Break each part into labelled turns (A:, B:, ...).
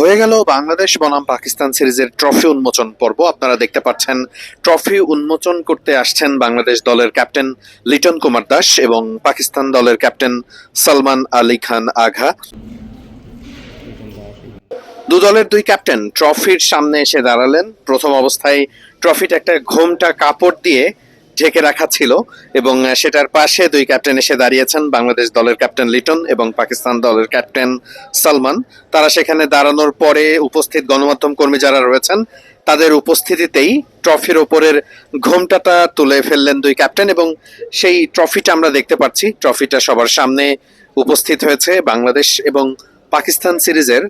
A: হয়ে গেল বাংলাদেশ বনাম পাকিস্তান সিরিজের ট্রফি উন্মোচন পর্ব। আপনারা দেখতে পাচ্ছেন, ট্রফি উন্মোচন করতে আসছেন বাংলাদেশ দলের ক্যাপ্টেন লিটন কুমার দাস এবং পাকিস্তান দলের ক্যাপ্টেন সালমান আলী খান আঘা। দু দলের দুই ক্যাপ্টেন ট্রফির সামনে এসে দাঁড়ালেন। প্রথম অবস্থায় ট্রফিটা একটা ঘোমটা কাপড় দিয়ে ঢেকে রাখা ছিল এবং সেটার পাশে দুই ক্যাপ্টেন এসে দাঁড়িয়েছেন বাংলাদেশ দলের ক্যাপ্টেন লিটন এবং পাকিস্তান দলের ক্যাপ্টেন সালমান। তারা সেখানে দাঁড়ানোর পরে উপস্থিত গণমাধ্যম কর্মী যারা রয়েছেন, তাদের উপস্থিতিতেই ট্রফির ওপরের ঘোমটাটা তুলে ফেললেন দুই ক্যাপ্টেন এবং সেই ট্রফিটা আমরা দেখতে পাচ্ছি। ট্রফিটা সবার সামনে উপস্থিত হয়েছে বাংলাদেশ এবং পাকিস্তান সিরিজের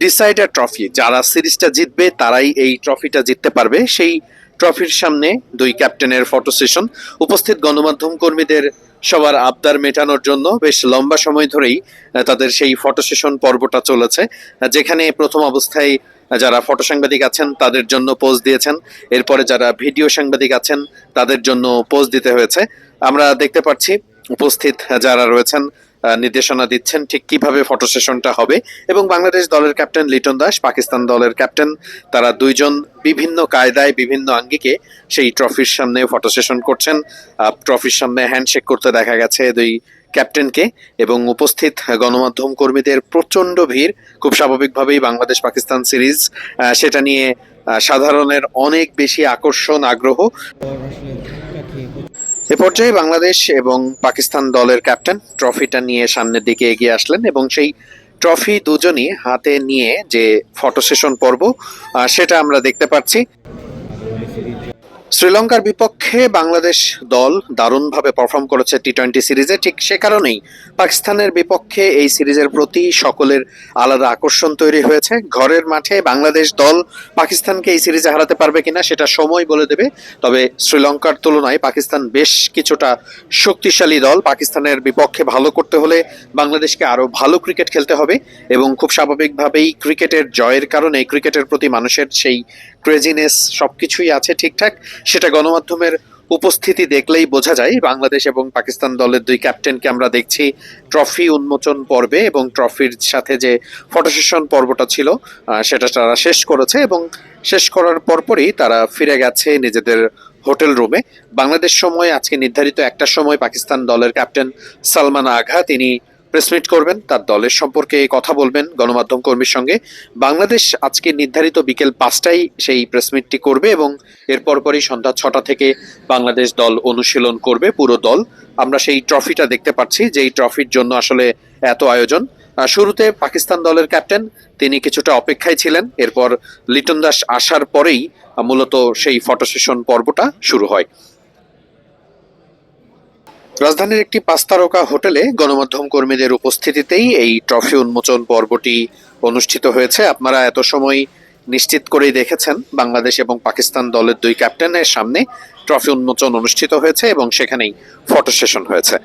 A: ডিসাইডার ট্রফি। যারা সিরিজটা জিতবে, তারাই এই ট্রফিটা জিততে পারবে। সেই ট্রফির সামনে দুই ক্যাপ্টেনের ফটো সেশন। উপস্থিত গণমাধ্যম কর্মীদের সবার আবদার মেটানোর জন্য বেশ লম্বা সময় ধরেই তাদের সেই ফটো সেশন পর্বটা চলেছে। যেখানে প্রথম অবস্থায় যারা ফটো সাংবাদিক আছেন, তাদের জন্য পোজ দিয়েছেন। এরপরে যারা ভিডিও সাংবাদিক আছেন, তাদের জন্য পোজ দিতে হয়েছে। আমরা দেখতে পাচ্ছি, উপস্থিত যারা রয়েছেন নির্দেশনা দিচ্ছেন ঠিক কীভাবে ফটো সেশনটা হবে। এবং বাংলাদেশ দলের ক্যাপ্টেন লিটন দাস, পাকিস্তান দলের ক্যাপ্টেন তারা দুইজন বিভিন্ন কায়দায়, বিভিন্ন আঙ্গিকে সেই ট্রফির সামনে ফটো সেশন করছেন। ট্রফির সামনে হ্যান্ডশেক করতে দেখা গেছে দুই ক্যাপ্টেনকে এবং উপস্থিত গণমাধ্যম কর্মীদের প্রচণ্ড ভিড়। খুব স্বাভাবিকভাবেই বাংলাদেশ পাকিস্তান সিরিজ সেটা নিয়ে সাধারণের অনেক বেশি আকর্ষণ, আগ্রহ। এ পর্যায়ে বাংলাদেশ এবং পাকিস্তান দলের ক্যাপ্টেন ট্রফিটা নিয়ে সামনের দিকে এগিয়ে আসলেন এবং সেই ট্রফি দুজনই হাতে নিয়ে যে ফটো সেশন পর্ব সেটা আমরা দেখতে পাচ্ছি। শ্রীলঙ্কার বিপক্ষে বাংলাদেশ দল দারুণভাবে পারফর্ম করেছে টি টোয়েন্টি সিরিজে ঠিক সে কারণেই পাকিস্তানের বিপক্ষে এই সিরিজের প্রতি সকলের আলাদা আকর্ষণ তৈরি হয়েছে। ঘরের মাঠে বাংলাদেশ দল পাকিস্তানকে এই সিরিজে হারাতে পারবে কিনা সেটা সময় বলে দেবে। তবে শ্রীলঙ্কার তুলনায় পাকিস্তান বেশ কিছুটা শক্তিশালী দল। পাকিস্তানের বিপক্ষে ভালো করতে হলে বাংলাদেশকে আরও ভালো ক্রিকেট খেলতে হবে এবং খুব স্বাভাবিকভাবেই ক্রিকেটের জয়ের কারণে ক্রিকেটের প্রতি মানুষের সেই ক্রেজিনেস সবকিছুই আছে ঠিকঠাক। সেটা গণমাধ্যমের উপস্থিতি দেখলেই বোঝা যায়। বাংলাদেশ এবং পাকিস্তান দলের দুই ক্যাপ্টেনকে আমরা দেখছি ট্রফি উন্মোচন পর্বে এবং ট্রফির সাথে যে ফটো সেশন পর্বটা ছিল সেটা তারা শেষ করেছে এবং শেষ করার পরপরই তারা ফিরে গেছে নিজেদের হোটেল রুমে। বাংলাদেশ সময়, আজকে নির্ধারিত একটা সময় পাকিস্তান দলের ক্যাপ্টেন সালমান আঘা, তিনি প্রেসমিট করবেন, তার দলের সম্পর্কে কথা বলবেন গণমাধ্যম কর্মীর সঙ্গে। বাংলাদেশ আজকে নির্ধারিত বিকেল পাঁচটায় সেই প্রেসমিটটি করবে এবং এর পরপরই সন্ধ্যা ছটা থেকে বাংলাদেশ দল অনুশীলন করবে, পুরো দল। আমরা সেই ট্রফিটা দেখতে পাচ্ছি, যেই ট্রফির জন্য আসলে এত আয়োজন। শুরুতে পাকিস্তান দলের ক্যাপ্টেন, তিনি কিছুটা অপেক্ষায় ছিলেন। এরপর লিটন দাস আসার পরেই মূলত সেই ফটো সেশন পর্বটা শুরু হয়। রাজধানীর একটি পাঁচ তারকা হোটেলে গণমাধ্যম কর্মীদের উপস্থিতিতেই এই ট্রফি উন্মোচন পর্বটি অনুষ্ঠিত হয়েছে। আপনারা এত সময় নিশ্চিত করেই দেখেছেন, বাংলাদেশ এবং পাকিস্তান দলের দুই ক্যাপ্টেনের সামনে ট্রফি উন্মোচন অনুষ্ঠিত হয়েছে এবং সেখানেই ফটো সেশন হয়েছে।